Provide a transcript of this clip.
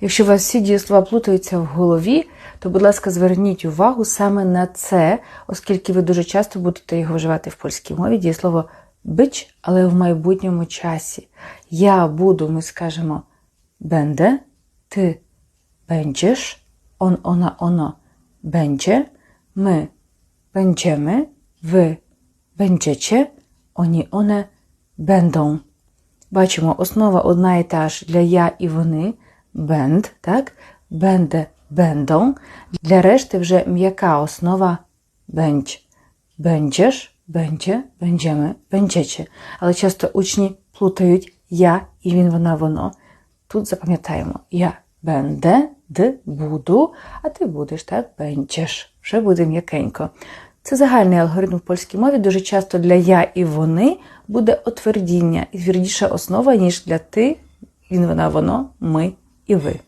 Якщо у вас всі дієслова плутаються в голові, то, будь ласка, зверніть увагу саме на це, оскільки ви дуже часто будете його вживати в польській мові. Дієслово бич, але в майбутньому часі. Я буду, ми скажемо będę, ти będziesz, on, ona, ono będzie, my będziemy, wy będziecie, oni, one będą. Бачимо, основа одна і та ж для я і вони, бенд, так? Бенде, бендон. Для решти вже м'яка основа бендź. Będziesz, będzie, będziemy, będziecie. Але часто учні плутають я і він, вона, воно. Тут запам'ятаємо я będę, д буду, а ти будеш, так? Będziesz. Вже буде м'якенько. Це загальний алгоритм в польській мові. Дуже часто для я і вони буде отвердіння і твердіша основа, ніж для ти, він, вона, воно, ми і ви.